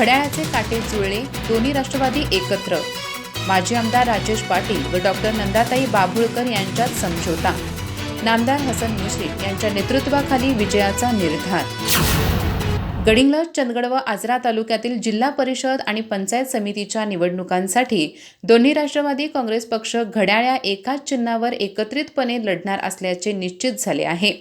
घड्याळाचे काटे जुळले दोन्ही राष्ट्रवादी एकत्र. माजी आमदार राजेश पाटील व डॉक्टर नंदाताई बाभुळकर यांच्यात समझोता. नामदार हसन मुश्रीफ यांच्या नेतृत्वाखाली विजयाचा निर्धार. गडिंग्लज चंदगड व आजरा तालुक्यातील जिल्हा परिषद आणि पंचायत समितीच्या निवडणुकांसाठी दोन्ही राष्ट्रवादी काँग्रेस पक्ष घड्याळ्या एकाच चिन्हावर एकत्रितपणे लढणार असल्याचे निश्चित झाले आहे.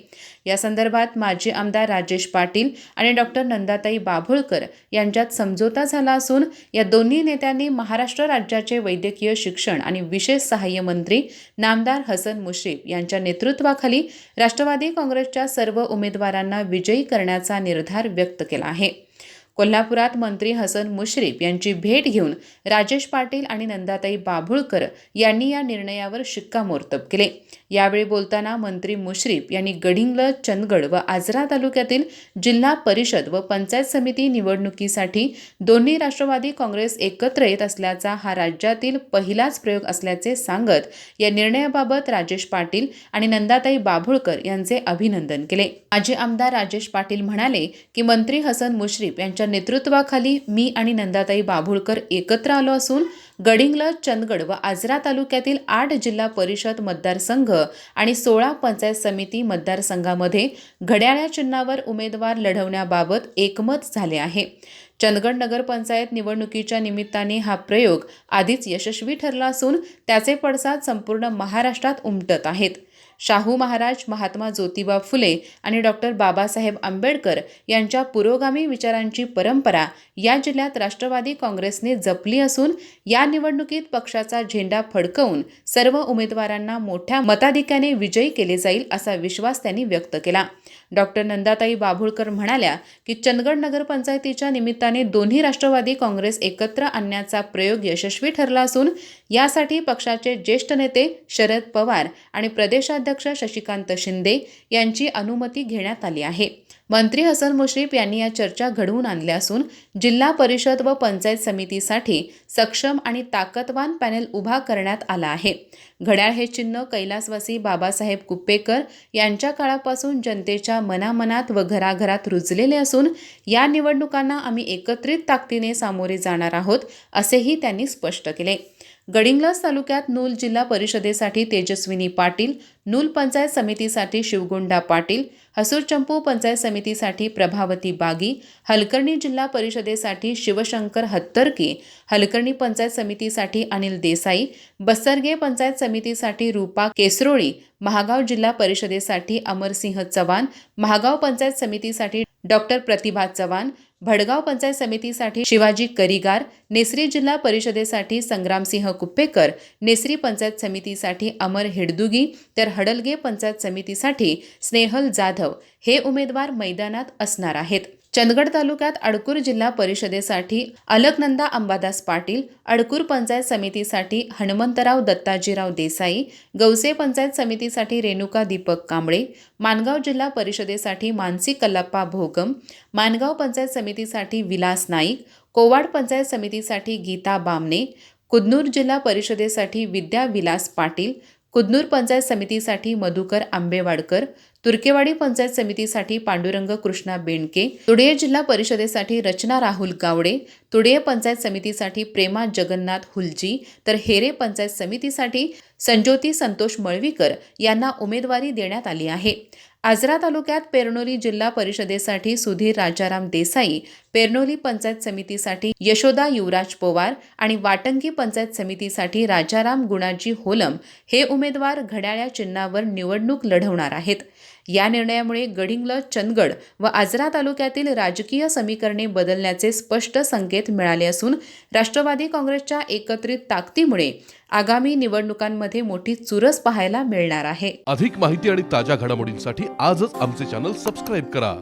या संदर्भात माजी आमदार राजेश पाटील आणि डॉक्टर नंदाताई बाभुळकर यांच्यात समझोता झाला असून या दोन्ही नेत्यांनी महाराष्ट्र राज्याचे वैद्यकीय शिक्षण आणि विशेष सहाय्य मंत्री नामदार हसन मुश्रीफ यांच्या नेतृत्वाखाली राष्ट्रवादी काँग्रेसच्या सर्व उमेदवारांना विजयी करण्याचा निर्धार व्यक्त केला आहे. कोल्हापुरात मंत्री हसन मुश्रीफ यांची भेट घेऊन राजेश पाटील आणि नंदाताई बाभुळकर यांनी या निर्णयावर शिक्कामोर्तब केले. यावेळी बोलताना मंत्री मुश्रीफ यांनी गडिंग्लज चंदगड व आजरा तालुक्यातील जिल्हा परिषद व पंचायत समिती निवडणुकीसाठी दोन्ही राष्ट्रवादी काँग्रेस एकत्र येत असल्याचा हा राज्यातील पहिलाच प्रयोग असल्याचे सांगत या निर्णयाबाबत राजेश पाटील आणि नंदाताई बाभुळकर यांचे अभिनंदन केले. माजी आमदार राजेश पाटील म्हणाले की मंत्री हसन मुश्रीफ यांच्या नेतृत्वाखाली मी आणि नंदाताई बाभुळकर एकत्र आलो असून गडिंग्लज चंदगड व आजरा तालुक्यातील आठ जिल्हा परिषद मतदारसंघ आणि सोळा पंचायत समिती मतदारसंघामध्ये घड्याळ्या चिन्हावर उमेदवार लढवण्याबाबत एकमत झाले आहे. चंदगड नगरपंचायत निवडणुकीच्या निमित्ताने हा प्रयोग आधीच यशस्वी ठरला असून त्याचे पडसाद संपूर्ण महाराष्ट्रात उमटत आहेत. शाहू महाराज महात्मा ज्योतिबा फुले आणि डॉक्टर बाबासाहेब आंबेडकर यांच्या पुरोगामी विचारांची परंपरा या जिल्ह्यात राष्ट्रवादी काँग्रेसने जपली असून या निवडणुकीत पक्षाचा झेंडा फडकवून सर्व उमेदवारांना मोठ्या मताधिक्याने विजयी केले जाईल असा विश्वास त्यांनी व्यक्त केला. डॉक्टर नंदाताई बाभुळकर म्हणाल्या की चंदगड नगरपंचायतीच्या निमित्ताने दोन्ही राष्ट्रवादी काँग्रेस एकत्र आणण्याचा प्रयोग यशस्वी ठरला असून यासाठी पक्षाचे ज्येष्ठ नेते शरद पवार आणि प्रदेशाध्यक्ष शशिकांत शिंदे यांची अनुमती घेण्यात आली आहे. मंत्री हसन मुश्रीफ यांनी या चर्चा घडवून आणल्या असून जिल्हा परिषद व पंचायत समितीसाठी सक्षम आणि ताकदवान पॅनेल उभा करण्यात आला आहे. घड्याळ हे चिन्ह कैलासवासी बाबासाहेब कुप्पेकर यांच्या काळापासून जनतेच्या मनामनात व घराघरात रुजलेले असून या निवडणुकांना आम्ही एकत्रित ताकदीने सामोरे जाणार आहोत असेही त्यांनी स्पष्ट केले. गडिंग्लास तालुक्यात नूल जिल्हा परिषदेसाठी तेजस्विनी पाटील नूल पंचायत समितीसाठी शिवगोंडा पाटील हसूर चंपू पंचायत समितीसाठी प्रभावती बागी हलकर्णी जिल्हा परिषदेसाठी शिवशंकर हत्तरके हलकर्णी पंचायत समितीसाठी अनिल देसाई बसरगे पंचायत समितीसाठी रूपा केसरोळी महागाव जिल्हा परिषदेसाठी अमरसिंह चव्हाण महागाव पंचायत समितीसाठी डॉक्टर प्रतिभा चव्हाण भडगाव पंचायत समितीसाठी शिवाजी करिगार नेसरी जिल्हा परिषदेसाठी संग्रामसिंह कुप्पेकर नेसरी पंचायत समितीसाठी अमर हेडदुगी तर हडलगे पंचायत समितीसाठी स्नेहल जाधव हे उमेदवार मैदानात असणार आहेत. चंदगड तालुक्यात अडकूर जिल्हा परिषदेसाठी अलकनंदा अंबादास पाटील अडकूर पंचायत समितीसाठी हनुमंतराव दत्ताजीराव देसाई गौसे पंचायत समितीसाठी रेणुका दीपक कांबळे मानगाव जिल्हा परिषदेसाठी मानसी कल्लप्पा भोगम मानगाव पंचायत समितीसाठी विलास नाईक कोवाड पंचायत समितीसाठी गीता बामणे कुदनूर जिल्हा परिषदेसाठी विद्या विलास पाटील कुदनूर पंचायत समितीसाठी मधुकर आंबेवाडकर तुर्केवाडी पंचायत समितीसाठी पांडुरंग कृष्णा बेंडके तुडिये जिल्हा परिषदेसाठी रचना राहुल गावडे तुडिये पंचायत समितीसाठी प्रेमा जगन्नाथ हुलजी तर हेरे पंचायत समितीसाठी संज्योती संतोष मळवीकर यांना उमेदवारी देण्यात आली आहे. आजरा तालुक्यात पेरनोली जिल्हा परिषदेसाठी सुधीर राजाराम देसाई पेरनोली पंचायत समितीसाठी यशोदा युवराज पवार आणि वाटंगी पंचायत समितीसाठी राजाराम गुणाजी होलम हे उमेदवार घड्याळ्या चिन्हावर निवडणूक लढवणार आहेत. या निर्णयामुळे गडिंग्लज चंदगड व आजरा तालुक्यातील राजकीय समीकरणे बदलण्याचे स्पष्ट संकेत मिळाले असून राष्ट्रवादी काँग्रेसच्या एकत्रित ताकदीमुळे आगामी निवडणुकांमध्ये मोठी चुरस पाहायला मिळणार आहे. अधिक माहिती आणि ताज्या घडामोडींसाठी आजच आमचे चॅनल सबस्क्राईब करा.